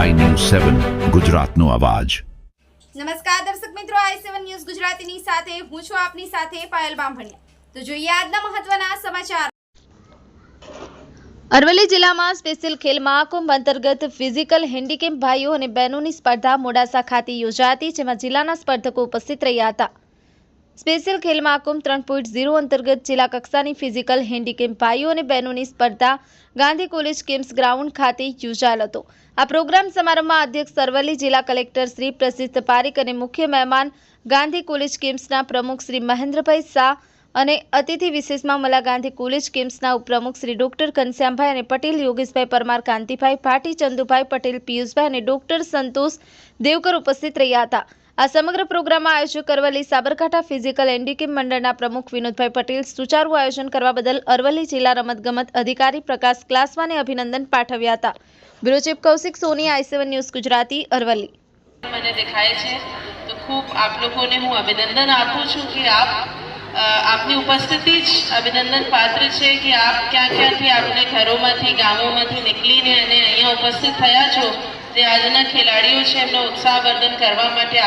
સેવન ગુજરાતનો અવાજ. નમસ્કાર દર્શક મિત્રો આઈ સેવન ન્યૂઝ ગુજરાતીની સાથે હું છું આપની સાથે પાયલ બામભણિયા. તો જોઈએ આજના મહત્વના સમાચાર. અરવલ્લી જિલ્લામાં સ્પેશિયલ ખેલ મહાકુંભ અંતર્ગત ફિઝિકલ હેન્ડીકેપ ભાઈઓ અને બહેનોની સ્પર્ધા મોડાસા ખાતે યોજાઈ હતી જેમાં જિલ્લાના સ્પર્ધકો ઉપસ્થિત રહ્યા હતા. સ્પેશિયલ ખેલ મહાકુંભ ત્રણ પોઈન્ટ ઝીરો અંતર્ગત જિલ્લા કક્ષાની ફિઝિકલ હેન્ડીકેપ ભાઈઓ અને બહેનોની સ્પર્ધા ગાંધી કોલેજ ગેમ્સ ગ્રાઉન્ડ ખાતે યોજાયેલ હતો. આ પ્રોગ્રામ સમારંભમાં અધ્યક્ષ અરવલ્લી જિલ્લા કલેક્ટર શ્રી પ્રસિદ્ધ પારીક અને મુખ્ય મહેમાન ગાંધી કોલેજ ગેમ્સના પ્રમુખ શ્રી મહેન્દ્રભાઈ શાહ અને અતિથિ વિશેષમાં મલા ગાંધી કોલેજ ગેમ્સના ઉપપ્રમુખ શ્રી ડોક્ટર ઘનશ્યામભાઈ અને પટેલ, યોગેશભાઈ પરમાર, કાંતિભાઈ ભાટી, ચંદુભાઈ પટેલ, પિયુષભાઈ અને ડોક્ટર સંતોષ દેવકર ઉપસ્થિત રહ્યા હતા. આ સમગ્ર પ્રોગ્રામમાં આયોજક અરવલ્લી સાબરકાંઠા ફિઝિકલ હેન્ડીકેપ મંડળના પ્રમુખ વિનોદભાઈ પટેલ સુચારુ આયોજન કરવા બદલ અરવલ્લી જિલ્લા રમતગમત અધિકારી પ્રકાશ ક્લાસવાને અભિનંદન પાઠવ્યા હતા. Bureau chief Kaushik Soni, I seven news Gujarati, Aravalli. મને દેખાય છે. તો ખૂબ આપ લોકોને હું અભિનંદન આપું છું કે આપ આપની ઉપસ્થિતિ જ અભિનંદન પાત્ર છે કે આપ ક્યાં ક્યાંથી આપણે ઘરોમાંથી, ગામોમાંથી નીકળીને અને અહીંયા ઉપસ્થિત થયા છો. જે આજના ખેલાડીઓ છે, એમનો ઉત્સાહવર્ધન કરવા માટે